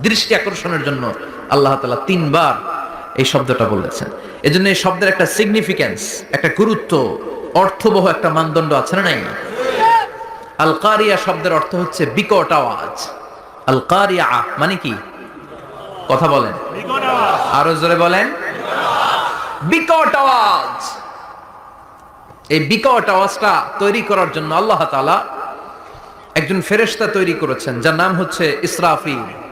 দৃষ্টি আকর্ষণের জন্য আল্লাহ তাআলা তিনবার এই শব্দটা বলেছেন। এজন্য এই শব্দের একটা সিগনিফিক্যান্স একটা গুরুত্ব, অর্থবহ একটা মানদণ্ড আছে না নাই? আল কারিয়া শব্দের অর্থ হচ্ছে বিকট আওয়াজ। আল কারিয়া মানে কি? কথা বলেন। আরও জোরে বলেন। বিকট আওয়াজ। এই বিকট আওয়াজটা তৈরি করার জন্য আল্লাহ তাআলা একজন ফেরেশতা তৈরি করেছেন, যার নাম হচ্ছে ইসরাফিল।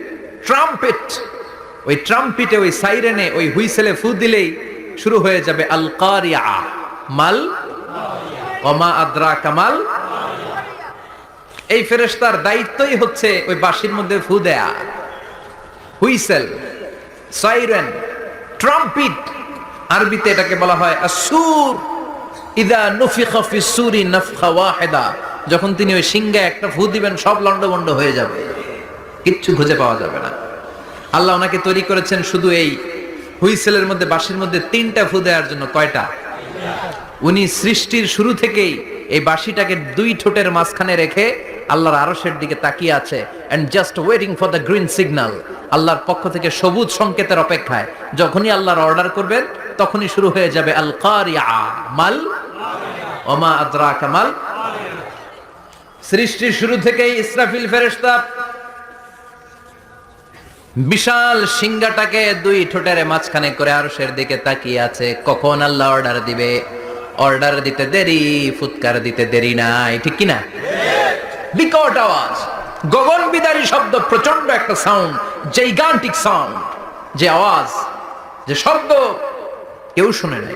ট্রাম্পেট ওই ট্রাম্পিটে ওই সাইরেনে ওই হুইসেলে ফু দিলেই শুরু হয়ে যাবে আল কারিয়া মাল? ওমা আদ্রা কামাল এই ফেরেশতার দায়িত্বই হচ্ছে ওই বাঁশির মধ্যে ফু দেয়া। হুইসেল সাইরেন ট্রাম্পিট আরবিতে এটাকে বলা হয় আসুর ইদা নুফিখা ফি সুরি নাফখা ওয়াহিদা। যখন তিনি ওই সিংহে একটা ফু দিবেন, সব লন্ডভন্ড হয়ে যাবে। কিচ্ছু খুঁজে পাওয়া যাবে না। আল্লাহ ওনাকে তৈরি করেছেন শুধু এই হুইসেলের মধ্যে, বাঁশির মধ্যে তিনটা ফু দেওয়ার জন্য, কয়টা? উনি সৃষ্টির শুরু থেকেই এই বাঁশিটাকে দুই ঠোঁটের মাঝখানে রেখে আল্লাহর আরশের দিকে তাকিয়ে আছে and just waiting for the green signal আল্লাহর পক্ষ থেকে সবুজ সংকেতের অপেক্ষায়। যখনই আল্লাহর অর্ডার করবেন, তখনই শুরু হয়ে যাবে আল মাল। ওমা আদ্রা কামাল সৃষ্টির শুরু থেকেই ইসরাফিল ফেরেশতা বিশাল সিংহাটাকে দুই ঠোঁটের মাঝখানে করে আরশের দিকে তাকিয়ে আছে। কখন আল্লাহ অর্ডার দিবে? অর্ডার দিতে দেরি, ফুৎকার দিতে দেরি নাই, ঠিক কিনা? বিকট আওয়াজ, গগন বিদারী শব্দ প্রচণ্ড একটা সাউন্ড জাইগান্টিক সাউন্ড যে আওয়াজ, যে শব্দ কেউ শুনে নাই।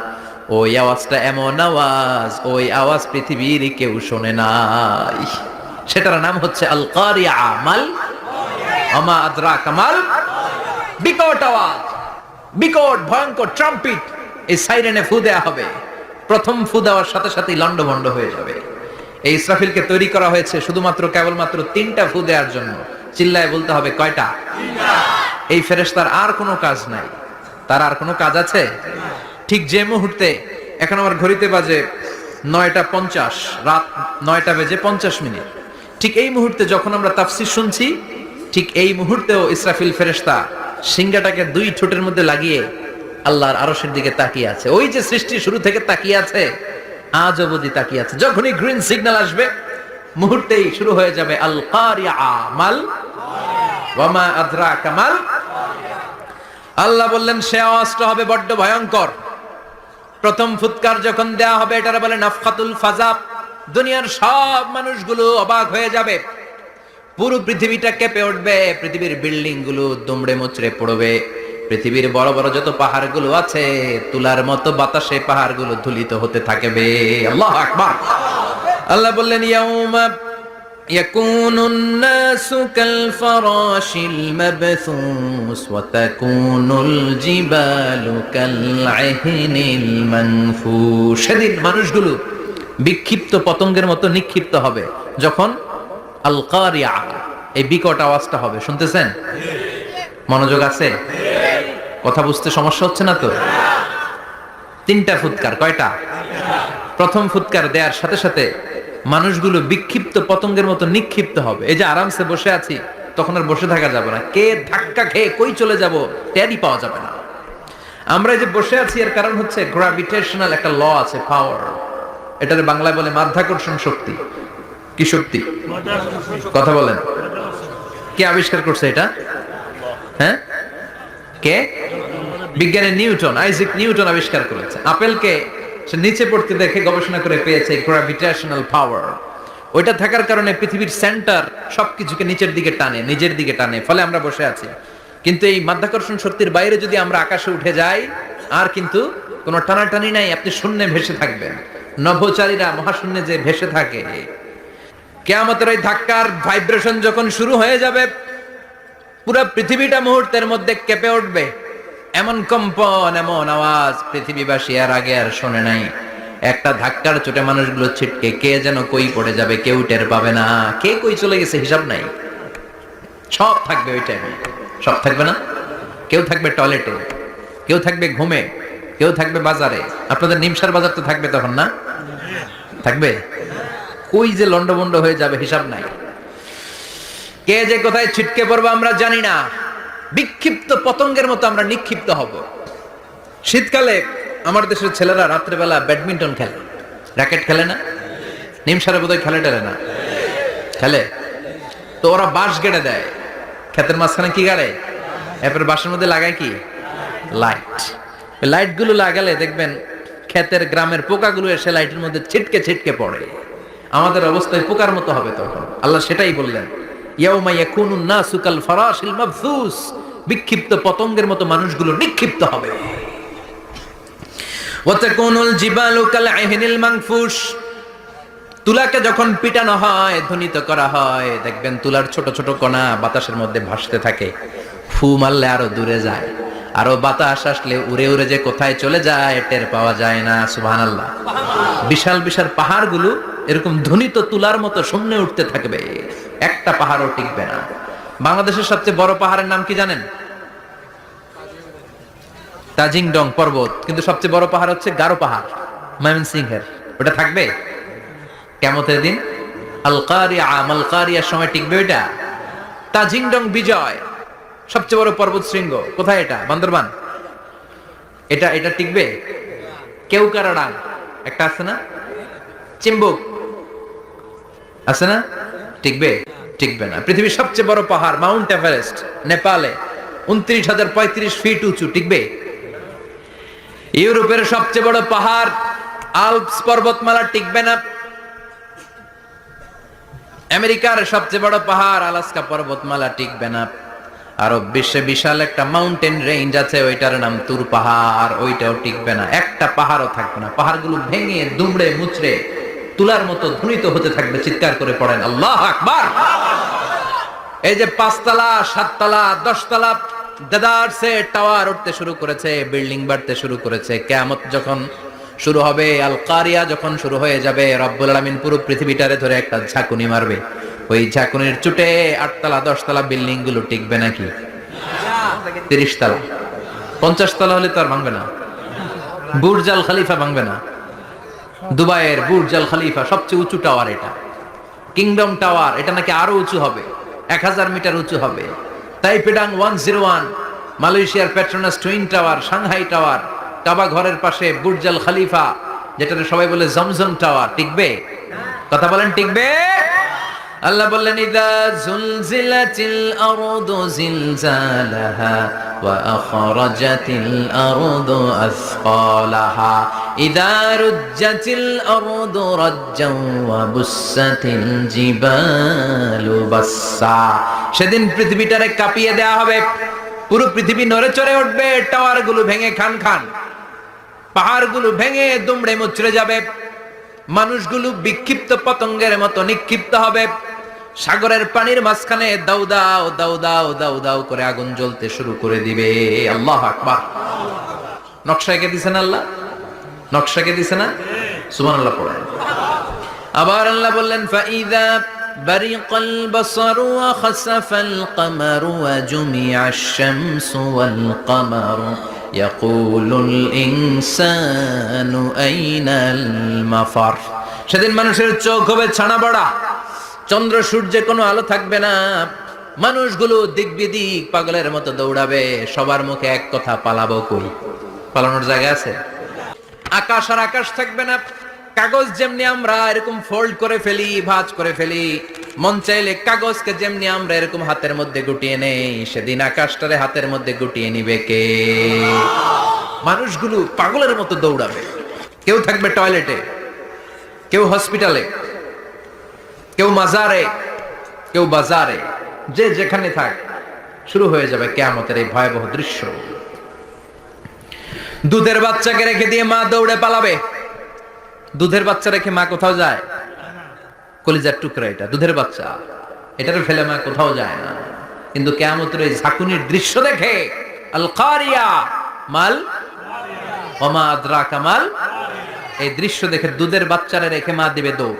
ওই আওয়াজটা এমন আওয়াজ ওই আওয়াজ পৃথিবীর কেউ শোনে নাই। সেটার নাম হচ্ছে আল কারিয়া মাল আমা আদ্রা কামাল বিকট আওয়াজ বিকট ভয়ঙ্কর ট্রাম্পিট এই সাইরেনে ফু দেয়া হবে। প্রথম ফু দেওয়ার সাথে সাথেই লন্ডভন্ড হয়ে যাবে। এই ইসরাফিলকে তৈরি করা হয়েছে শুধুমাত্র কেবলমাত্র তিনটা ফু দেওয়ার জন্য। চিল্লায় বলতে হবে কয়টা? এই ফেরেশতার আর কোনো কাজ নাই। তার আর কোনো কাজ আছে? ঠিক যে মুহূর্তে এখন আমার ঘড়িতে বাজে নয়টা পঞ্চাশ, রাত নয়টা বেজে পঞ্চাশ মিনিট। ঠিক এই মুহূর্তে যখন আমরা তাফসির শুনছি, ঠিক এই মুহূর্তেও ইসরাফিল ফেরেশতা সিংহাটাকে দুই ঠোঁটের মধ্যে লাগিয়ে আল্লাহর আরশের দিকে তাকিয়ে আছে। ওই যে সৃষ্টি শুরু থেকে তাকিয়ে আছে, আজ অবধি তাকিয়ে আছে। যখনই গ্রিন সিগন্যাল আসবে, মুহূর্তেই শুরু হয়ে যাবে আল মাল ওয়ামা আদ্রা কামাল আল্লাহ বললেন, সে আওয়াজটা হবে বড্ড ভয়ঙ্কর। প্রথম ফুৎকার যখন দেয়া হবে, এটারে বলে নাফখাতুল ফাজাব। দুনিয়ার সব মানুষগুলো অবাক হয়ে যাবে। পুরো পৃথিবীটা কেঁপে উঠবে, পৃথিবীর বিল্ডিংগুলো দুমড়ে মুচড়ে পড়বে। পৃথিবীর বড় বড় যত পাহাড়গুলো আছে, তুলার মতো বাতাসে পাহাড়গুলো ধুলিত হতে থাকবে। আল্লাহ আকবার। আল্লাহ বললেন, ইয়াউমা يكون الناس كالفراش المبثوث وتكون الجبال كالعهن المنفوش সেদিন মানুষগুলো বিক্ষিপ্ত পতঙ্গের মতো নিক্ষিপ্ত হবে যখন আল কারিয়া এই বিকট আওয়াজটা হবে শুনতেছেন মনোযোগ আছে কথা বুঝতে সমস্যা হচ্ছে না তো তিনটা ফুৎকার কয়টা প্রথম ফুৎকার দেওয়ার সাথে সাথে মানুষগুলো বিক্ষিপ্ত পতঙ্গের মতো নিক্ষিপ্ত হবে। এই যে আরামসে বসে আছি, তখন আর বসে থাকা যাবে না। কে ধাক্কা খেয়ে কই চলে যাব, টেরই পাওয়া যাবে না। আমরা যে বসে আছি, এর কারণ হচ্ছে গ্রাভিটেশনাল একটা ল আছে পাওয়ার এটার বাংলায় বলে মাধ্যাকর্ষণ শক্তি। কি শক্তি? কথা বলেন। কে আবিষ্কার করছে এটা? হ্যাঁ? কে? বিজ্ঞানী নিউটন, আইজিক নিউটন আবিষ্কার করেছে। আপেলকে সে নিচে পড়তে দেখে গবেষণা করে পেয়েছে গ্রাভিটেশনাল পাওয়ার ওইটা থাকার কারণে পৃথিবীর সেন্টার সবকিছুকে নিচের দিকে টানে, নিজের দিকে টানে, ফলে আমরা বসে আছি। কিন্তু এই মাধ্যাকর্ষণ শক্তির বাইরে যদি আমরা আকাশে উঠে যাই, আর কিন্তু কোনো টানাটানি নাই, আপনি শূন্যে ভেসে থাকবেন। নভোচারীরা, মহাশূন্যে যে ভেসে থাকে। কেয়ামতের ওই ধাক্কার ভাইব্রেশন যখন শুরু হয়ে যাবে, পুরো পৃথিবীটা মুহূর্তের মধ্যে কেঁপে উঠবে। এমন কম্পন, এমন আওয়াজ পৃথিবীবাসী আর আগে আর শোনে নাই। একটা ধাক্কার চোটে মানুষগুলো ছিটকে, কে যেন কই পড়ে যাবে, কেউ টের পাবে না। কে কই চলে গেছে, হিসাব নাই। সব থাকবে ওই টাইমে সব থাকবে না? কেউ থাকবে টয়লেটে, কেউ থাকবে ঘুমে, কেউ থাকবে বাজারে। আপনাদের নিমসার বাজার তো থাকবে তখন, না? থাকবে? কই যে লন্ডভন্ড হয়ে যাবে, হিসাব নাই। কে যে কোথায় ছিটকে পড়ব আমরা জানি না। বিক্ষিপ্ত পতঙ্গের মতো আমরা নিক্ষিপ্ত হব। শীতকালে আমার দেশের ছেলেরা রাত্রেবেলা ব্যাডমিন্টন খেলে। র্যাকেট খেলে না? নিমসারে বোধহয় খেলে টেলে না। খেলে। তো ওরা বাঁশ গেড়ে দেয়। ক্ষেতের মাঝখানে কি গাড়ে? এরপর বাঁশের মধ্যে লাগায় কি? লাইট। লাইটগুলো লাগালে দেখবেন ক্ষেতের গ্রামের পোকাগুলো এসে লাইটের মধ্যে ছিটকে ছিটকে পড়ে। আমাদের অবস্থায় পোকার মতো হবে তখন। আল্লাহ সেটাই বললেন, ইয়াউমা ইয়াকুনুন নাসু কাল ফারাশিল মাবথুস বিক্ষিপ্ত পতঙ্গের মতো মানুষগুলো নিক্ষিপ্ত হবে। তুলাকে যখন পিটানো হয়, ধ্বনিত করা হয়, দেখবেন তুলার ছোট ছোট কণা বাতাসের মধ্যে ভাসতে থাকে। ফু মারলে আরও দূরে যায়। আরও বাতাস আসলে উড়ে উড়ে যে কোথায় চলে যায়, টের পাওয়া যায় না, সুবহানাল্লাহ। বিশাল বিশাল পাহাড়গুলো এরকম ধ্বনিত তুলার মতো শূন্যে উঠতে থাকবে। একটা পাহাড়ও টিকবে না। বাংলাদেশের সবচেয়ে বড় পাহাড়ের নাম কি জানেন? তাজিংডং পর্বত। কিন্তু সবচেয়ে বড় পাহাড় হচ্ছে গারো পাহাড় ময়মন সিংহের ওটা থাকবে? কেমতের দিন? আলকারিয়া, মালকারিয়ার সময় টিকবে ওইটা? তাজিংডং বিজয়, সবচেয়ে বড় পর্বত শৃঙ্গ। কোথায় এটা? বান্দরবান? এটা এটা টিকবে? কেউকারাডাং। একটা আছে না? চিম্বুক। আছে না? টিকবে? টিকবে না। পৃথিবীর সবচেয়ে বড় পাহাড়, মাউন্ট এভারেস্ট, নেপালে, উনত্রিশ হাজার পঁয়ত্রিশ ফিট উঁচু, টিকবে? ইউরোপের সবচেয়ে বড় পাহাড়, আলপস পর্বতমালা টিকবে না। আমেরিকার সবচেয়ে বড় পাহাড়, আলাস্কা পর্বতমালা টিকবে না। আরব বিশ্বে বিশাল একটা মাউন্টেন রেঞ্জ আছে, ওইটার নাম তুর পাহাড়, ওইটাও টিকবে না। একটা পাহাড়ও থাকবে না। পাহাড়গুলো ভেঙে, দুমড়ে, মুচড়ে তুলার মতো ধ্বনিত হতে থাকবে, চিৎকার করে পড়েন, আল্লাহ আকবার। এই যে পাঁচতলা, সাততলা, দশতলা দেদারসে টাওয়ার উঠতে শুরু করেছে, বিল্ডিং বাড়তে শুরু করেছে। কেয়ামত যখন শুরু হবে আল কারিয়া যখন শুরু হয়ে যাবে, রব্বুল আলামিন পুরো পৃথিবীটারে ধরে একটা ঝাঁকুনি মারবে। ওই ঝাঁকুনির চুটে আটতলা, দশতলা বিল্ডিংগুলো টিকবে নাকি? তিরিশ তলা পঞ্চাশ তলা হলে তো আর ভাঙবে না। বুর্জাল খালিফা ভাঙবে না। দুবাইয়ের বুর্জাল খালিফা সবচেয়ে উঁচু টাওয়ার এটা। কিংডম টাওয়ার, এটা নাকি আরও উঁচু হবে? এক হাজার মিটার উঁচু হবে। তাইপেডাং ওয়ান জিরো ওয়ান, মালয়েশিয়ার Petronas twin tower, Shanghai tower, কাবা ঘরের পাশে বুর্জাল খালিফা যেটা সবাই বলে জমজম টাওয়ার। টিকবে? কথা বলেন, টিকবে? আল্লাহ বললেন, ইদা জুলজিলাতিল আরদু জিলজালাহা ওয়া আখরাজাতিল আরদু আসকালাহা ইদা রুজ্জাতিল আরদু রাজ্জান ওয়া বুসাতিল জিবালু বাসসা। সেদিন পৃথিবীটারে কাঁপিয়ে দেয়া হবে। পুরো পৃথিবী নড়ে চড়ে উঠবে। টাওয়ারগুলো ভেঙে খান খান। পাহাড়গুলো ভেঙে দুমড়ে মুচড়ে যাবে। মানুষগুলো বিক্ষিপ্ত পতঙ্গের মতো নিক্ষিপ্ত হবে। সাগরের পানির মাঝখানে দাউ দাও দাউ দাও দাউ দাউ করে আগুন জ্বলতে শুরু করে দিবে আল্লাহ আকবার নকশা এঁকে দিছেন আল্লাহ নকশা কে দিছে না সুবহানাল্লাহ পড়েন আবার আল্লাহ বললেন ফাইদা برق البصر وخسف القمر وجمع الشمس والقمر يقول الإنسان أين المفر সেদিন মানুষের চোখ হবে ছানা বড়া চন্দ্র সূর্যে কোনো আলো থাকবে না। মানুষগুলো দিক পাগলের মতো দৌড়াবে। সবার মুখে এক কথা, পালাবো কই? পালানোর জায়গা আছে? আকাশ আর আকাশ থাকবে না। কাগজ যেমনি আমরা এরকম ফোল্ড করে ফেলি, ভাঁজ করে ফেলি, মন চাইলে কাগজকে যেমনি আমরা এরকম হাতের মধ্যে গুটিয়ে নেই, সেদিন আকাশটারে হাতের মধ্যে গুটিয়ে নিবে কে? মানুষগুলো পাগলের মতো দৌড়াবে। কেউ থাকবে টয়লেটে কেউ হসপিটালে কেউ মাজারে, কেউ বাজারে, যে যেখানে থাক, শুরু হয়ে যাবে কেয়ামতের এই ভয়াবহ দৃশ্য। দুধের বাচ্চাকে রেখে দিয়ে মা দৌড়ে পালাবে। দুধের বাচ্চা রেখে মা কোথাও যায়? কলিজার টুকরা এটা, দুধের বাচ্চা। এটারে ফেলে মা কোথাও যায় না। কিন্তু কেয়ামতের এই ঝাঁকুনির দৃশ্য দেখে আল কারিয়া মাল, ওমা আদ্রা কামাল এই দৃশ্য দেখে দুধের বাচ্চারা রেখে মা দিবে দৌড়।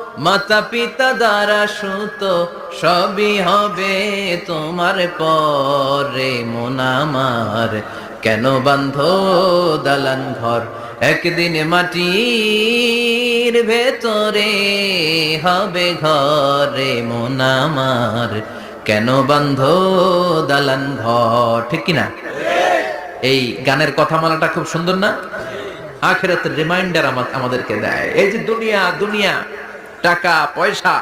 মাতা পিতা দ্বারা সুত সবই হবে তোমার পরে মোনামার কেন বান্ধ দালান ঘর একদিন মাটির ভেতরে হবে ঘরে মোনামার কেন বান্ধ দালান ঘর, ঠিক কিনা? এই গানের কথা কথামালাটা খুব সুন্দর না? আখেরাতের রিমাইন্ডার আমাদেরকে দেয়। এই যে দুনিয়া দুনিয়া টাকা, পয়সা,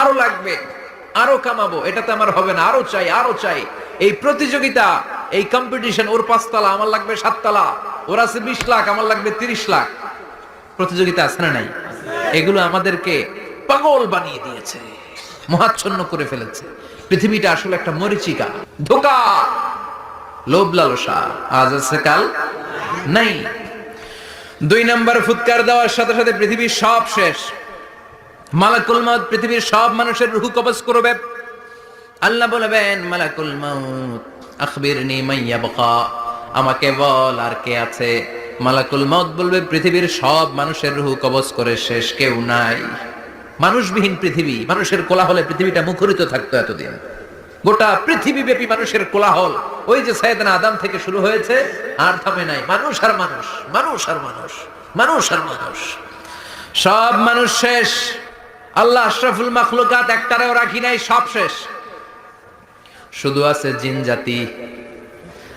আরও লাগবে, আরও কামাবো এটাতে আমার হবে না, আরও চাই আরও চাই। এই প্রতিযোগিতা, এই কম্পিটিশন ওর পাঁচতলা, আমার লাগবে সাততলা, ওর আছে বিশ লাখ, আমার লাগবে তিরিশ লাখ। প্রতিযোগিতা আছে না নাই? এগুলো আমাদেরকে পাগল বানিয়ে দিয়েছে, মহাচ্ছন্ন করে ফেলেছে। পৃথিবীটা আসলে একটা মরিচিকা, ধোকা। লোভ লালসা, আজ আছে কাল নাই। দুই নাম্বার ফুৎকার দেওয়ার সাথে সাথে পৃথিবীর সব শেষ। মালাকুল মাউত পৃথিবীর সব মানুষের রুহু কবজ করবে। আল্লাহ বলবেন, মালাকুল মাউত, আখবিরনি মাইয়া বকা আমাকে বল আর কে আছে। মালাকুল মাউত বলবে, পৃথিবীর সব মানুষের রুহু কবজ করে শেষ কেউ নাই। মানুষবিহীন পৃথিবী, মানুষের কোলাহলে পৃথিবীটা মুখরিত থাকতো এতদিন। গোটা পৃথিবী ব্যাপী মানুষের কোলাহল। ওই যে সাইদানা আদাম থেকে শুরু হয়েছে, আর থামে নাই। মানুষ আর মানুষ মানুষ আর মানুষ মানুষ আর মানুষ। সব মানুষ শেষ। আল্লাহ আশরাফুল মাখলুকাত একটারেও রাখি নাই, সব শেষ। শুধু আছে জিন জাতি।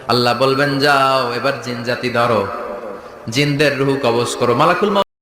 আল্লাহ বলবেন, যাও, এবার জিন জাতি ধরো। জিনদের রুহ কবজ করো। মালাকুল